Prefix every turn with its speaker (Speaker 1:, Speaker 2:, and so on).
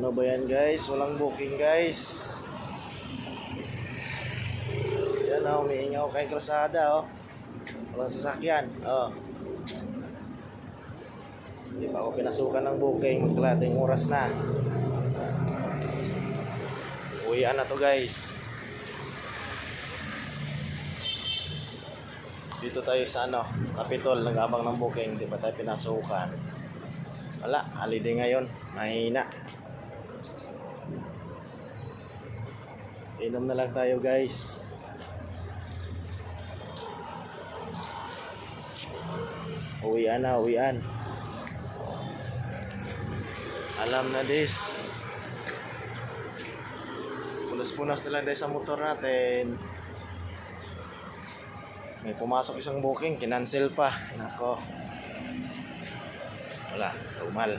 Speaker 1: Ano ba yan guys? Walang booking guys. Yan oh, umiingaw kay Krasada oh. Walang sasakyan. Oh. Hindi pa ako pinasukan ng booking. Magkalating oras na. Uwian na to guys. Dito tayo sa ano, Capitol, nag-abang ng booking. Di pa tayo pinasukan. Wala, holiday ngayon. Mahina. Inom na lang tayo guys. Uwian na, uwian. Alam na this. Punas-punas na sa motor natin. May pumasok isang booking, kinancel pa. Nako. Wala, tumal.